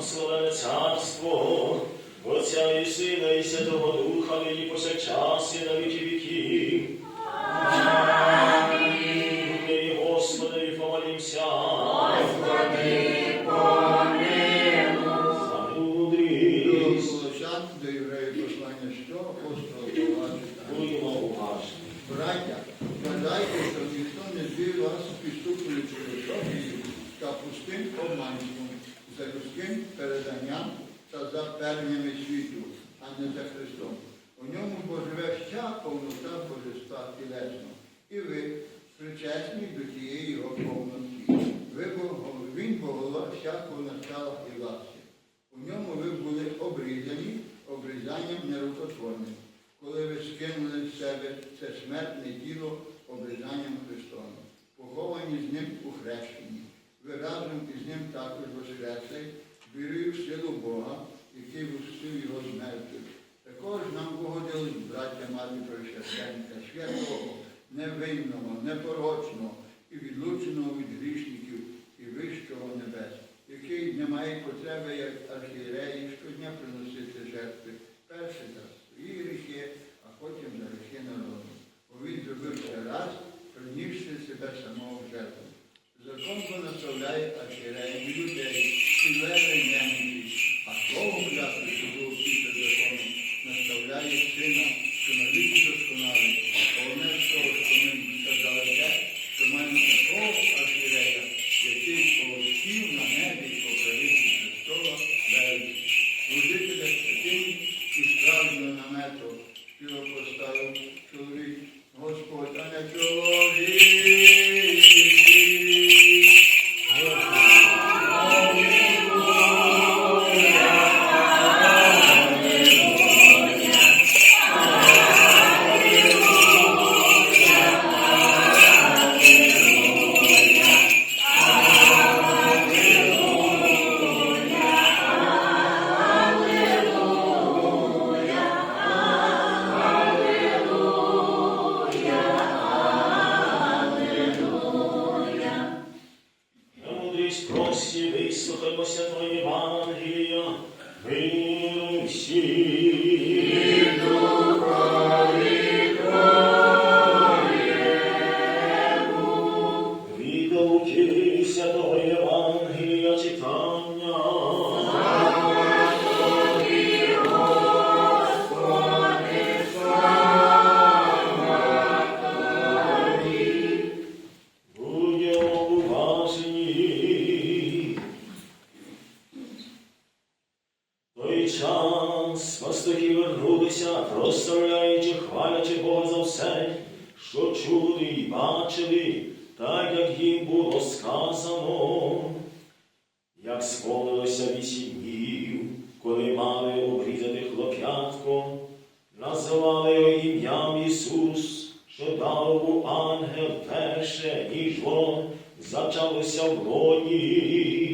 Божого, Отця і Сина, і Святого Духа, нині повсякчас і на віки віків. Амінь. Господи, помолімся. За мудрість. Колосян до євреїв послання, що апостола Павла читає. Уважні. Браття, вважайте, що ніхто не звів вас підступною філософією та пустим обманством, за людським переданням та за певнями світу, а не за Христом. У ньому поживе вся повнота божества тілесно, і ви причесні до тієї його повноті. Ви, він бо всякого на скалах і ласі. У ньому ви були обрізані обрізанням нерукотворним, коли ви скинули з себе це смертне тіло обрізанням Христовим, поховані з ним у хрещенні. Разом із ним також воскресли, вірую в силу Бога, який вустив його з мертвих. Також нам погодились, браття мати прощастенка, святого, невинного, непорочного і відлученого від грішників і вищого небес, який не має потреби, як архієреї, щодня приносити жертви, перше за свої гріхи, а потім за гріхи народу. Бо він зробив це раз, принісши себе самого жертву. Закон понаставляє архієреям і людей, і леве немочі, а слово кляти, що було після закону, наставляє сина, що на віки досконалий, головне того, що ми сказали те, що маємо такого архієрея, який полосів на небі по правиці Христова велиці. Служителя святим і справжнього намету співа поставив чоловік, Господь, а не чоловік. Називали ім'ям Ісус, що дав у ангел перше, ніж воно зачалося в лоні.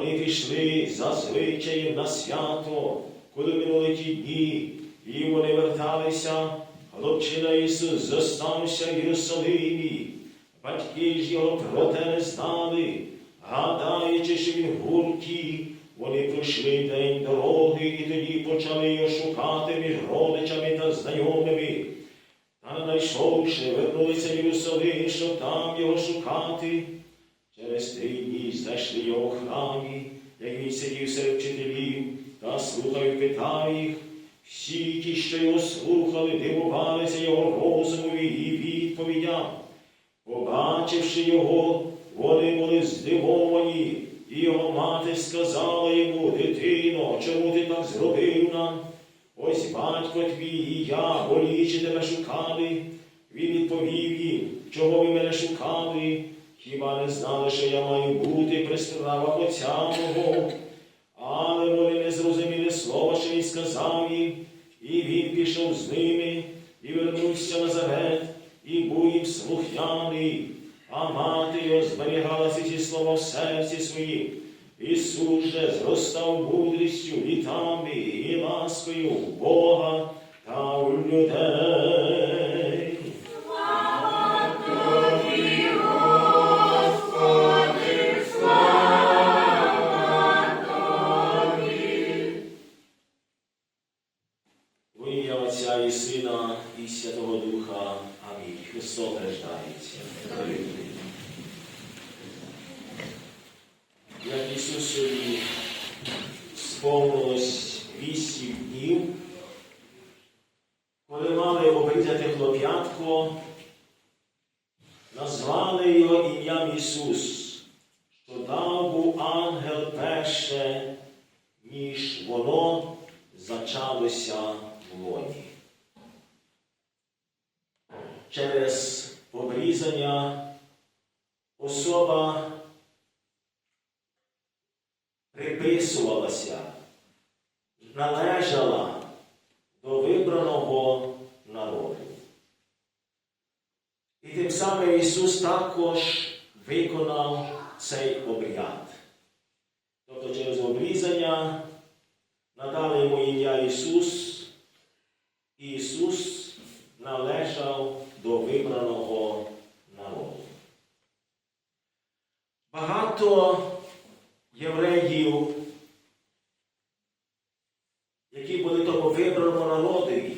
Вони пішли за звичаєм на свято, коли минули ті дні, і вони верталися, хлопчина Ісус зостався в Єрусалимі. Батьки ж його проте не знали, гадаючи, що він гурті, вони пройшли день дороги і тоді почали його шукати між родичами та знайомими. Та знайшовши, вернулися в Єрусалим, щоб там його шукати. Через три знайшли його в храмі, як він сидів серед вчителів та слухав і. Всі ті, що його слухали, дивувалися його розумові і відповідям. Побачивши його, вони були здивовані, і його мати сказала йому, дитино, чому ти так зробив нам? Ось батько твій і я, болічі тебе шукали. Він відповів їм, чого ви мене шукали? Хіба не знали, що я маю бути при справах отця мого? Але вони не зрозуміли слова, що він сказав їм, і він пішов з ними, і вернувся в Назарет, і був їм слухняний. а мати його зберігалася ці слова в серці своїм. Ісус же зростав мудрістю, літами і ласкою Бога та у людей. Назвали його ім'ям Ісус, що дав був ангел перше, ніж воно зачалося в лоні. Через обрізання особа приписувалася, належала до вибраного народу. І тим самим Ісус також виконав цей обряд. Тобто через обрізання надали йому ім'я Ісус, і Ісус належав до вибраного народу. Багато євреїв, які були тому вибраному народові,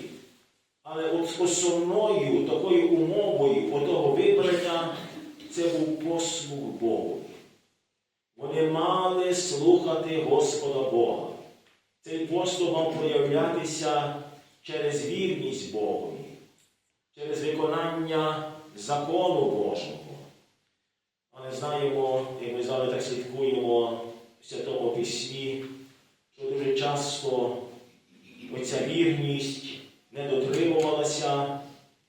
але от основною такою умовою отого вибрання це був послуг Богу. Вони мали слухати Господа Бога. Цей послуг мав проявлятися через вірність Богові, через виконання закону Божого. Але знаємо, як ми завжди так слідкуємо в Святому Письмі, що дуже часто оця вірність не дотримувалася,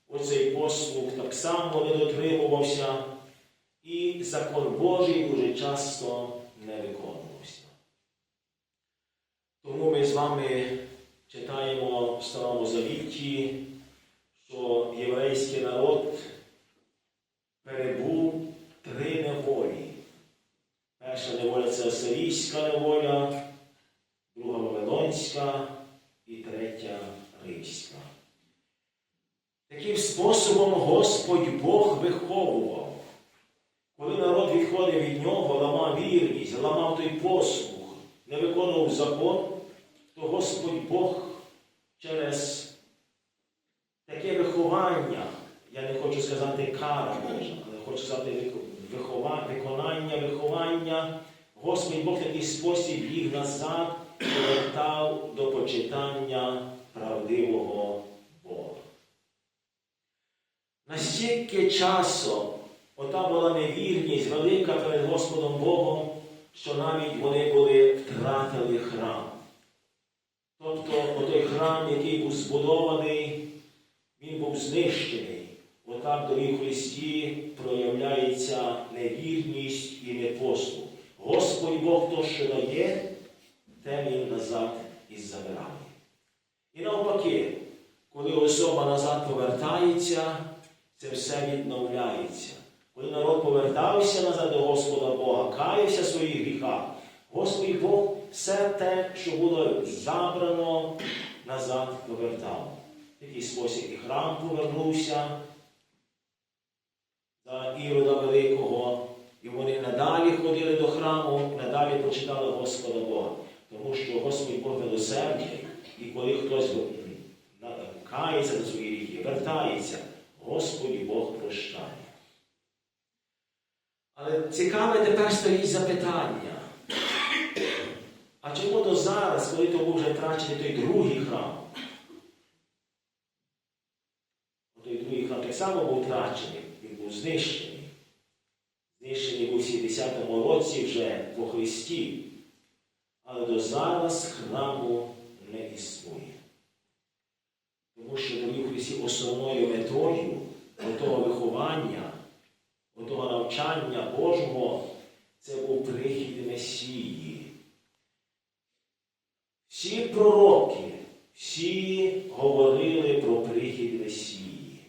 оцей послуг так само не дотримувався, і закон Божий дуже часто не виконувався. Тому ми з вами читаємо в Старому Завіті, що єврейський народ перебув три неволі. Перша неволя це асирійська неволя, друга Вавилонська і третя римська. Таким способом Господь Бог виховував. Коли народ відходив від нього, ламав вірність, ламав той послух, не виконував закон, то Господь Бог через таке виховання, я не хочу сказати кара Божа, але хочу сказати вихо- вихова- виконання, виховання, Господь Бог в такий спосіб їх назад повертав до почитання правдивого Бога. Настільки часом ота була невірність велика перед Господом Богом, що навіть вони були втратили храм. Тобто той храм, який був збудований, він був знищений. Отак дорі в Христі проявляється невірність і непослух. Господь Бог то, що дає, те він назад і забирає. І навпаки, коли особа назад повертається, це все відновляється. Коли народ повертався назад до Господа Бога, каявся в своїх гріхах, Господь Бог все те, що було забрано, назад повертав. Такий спосіб і храм повернувся за Ірода Великого, і вони надалі ходили до храму, надалі почитали Господа Бога. Тому що Господь Бог милосердний, і коли хтось кається за свої гріхи, вертається, Господь Бог прощає. Але цікаве тепер стоїть запитання. А чому до зараз, коли то був вже втрачений той другий храм? Той другий храм так само був втрачений, він був знищений. Знищений у 70-му році вже по Христі. Але до зараз храму не існує. Тому що в Христі основною метою того виховання, того навчання Божого це був прихід Месії. Всі пророки, всі говорили про прихід Месії.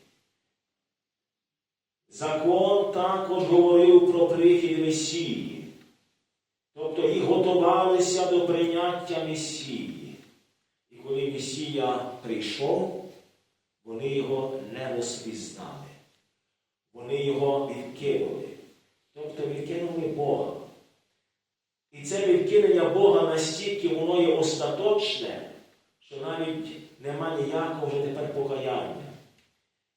Закон також говорив про прихід Месії. Тобто і готувалися до прийняття Месії. Коли Месія прийшов, вони його не розпізнали. Вони його відкинули. Тобто відкинули Бога. І це відкинення Бога настільки воно є остаточне, що навіть нема ніякого вже тепер покаяння.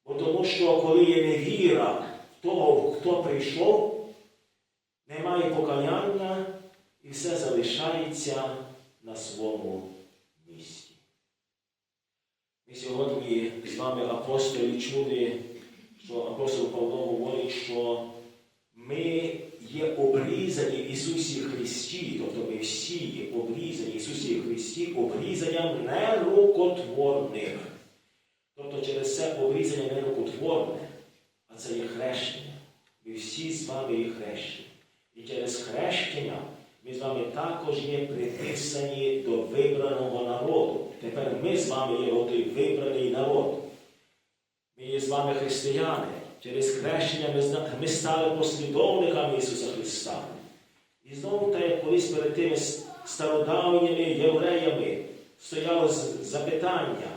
Бо тому що коли є невіра в того, хто прийшов, немає покаяння і все залишається на своєму місці. Ми вами апостолі чули, що апостол Павло говорить, що ми є обрізані в Ісусі Христі, тобто ми всі є обрізані в Ісусі Христі, обрізанням нерукотворним. Тобто через це обрізання нерукотворне, а це є хрещення. Ми всі з вами є хрещені. І через хрещення ми з вами також є приписані до вибраного народу. Тепер ми з вами є той вибраний народ. Ми є з вами християни. Через хрещення ми, ми стали послідовниками Ісуса Христа. І знову те, як колись перед тими стародавніми євреями стояло запитання.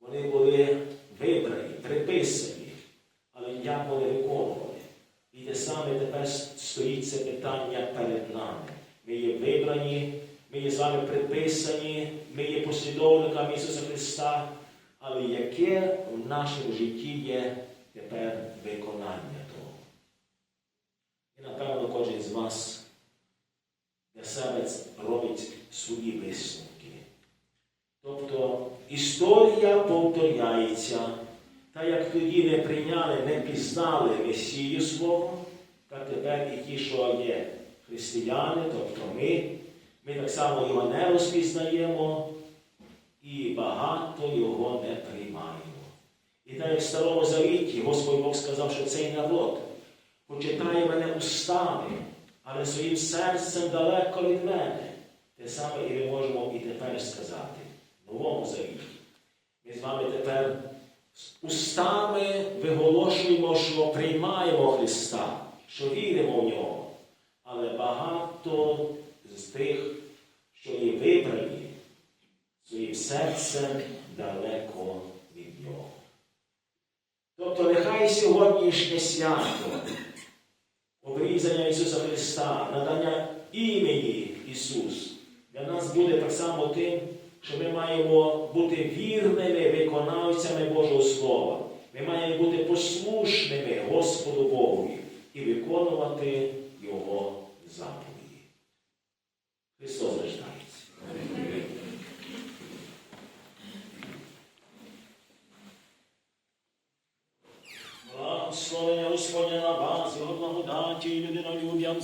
Вони були вибрані, приписані, але як вони виконували. І те саме тепер стоїть це питання перед нами. Ми є вибрані, ми є з вами приписані, ми є послідовниками Ісуса Христа, але яке в нашому житті є тепер виконання того? І напевно кожен з вас для себе робить свої висновки. Тобто історія повторяється, та як тоді не прийняли, не пізнали Месію свого, так тепер і ті, що є християни, тобто ми, ми так само його не розпізнаємо і багато його не приймаємо. І так як в Старому Завіті Господь Бог сказав, що цей народ почитає мене устами, але своїм серцем далеко від мене. Те саме і ми можемо і тепер сказати в Новому Завіті. Ми з вами тепер устами виголошуємо, що приймаємо Христа, що віримо в нього. Але багато з тих, що є вибрані, серцем далеко від нього. Тобто нехай сьогоднішнє свято обрізання Ісуса Христа, надання імені Ісус для нас буде так само тим, що ми маємо бути вірними виконавцями Божого Слова. Ми маємо бути послушними Господу Богу і виконувати Його заповіді. Христос рождається. Благословення Господня на вас, Його благодаті і людинолюб'ям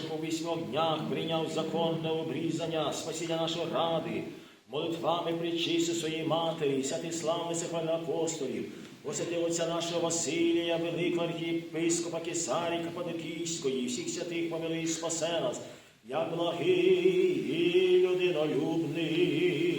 Що по вісьмох днях прийняв законне обрізання, спасіння нашої ради, молитвами причисти своєї матері, святи славни сепальних апостолів, освяти отця нашого Василія, великого архієпископа Кесарі Кападокійської, всіх святих помили і спасе нас, як благий і людинолюбний.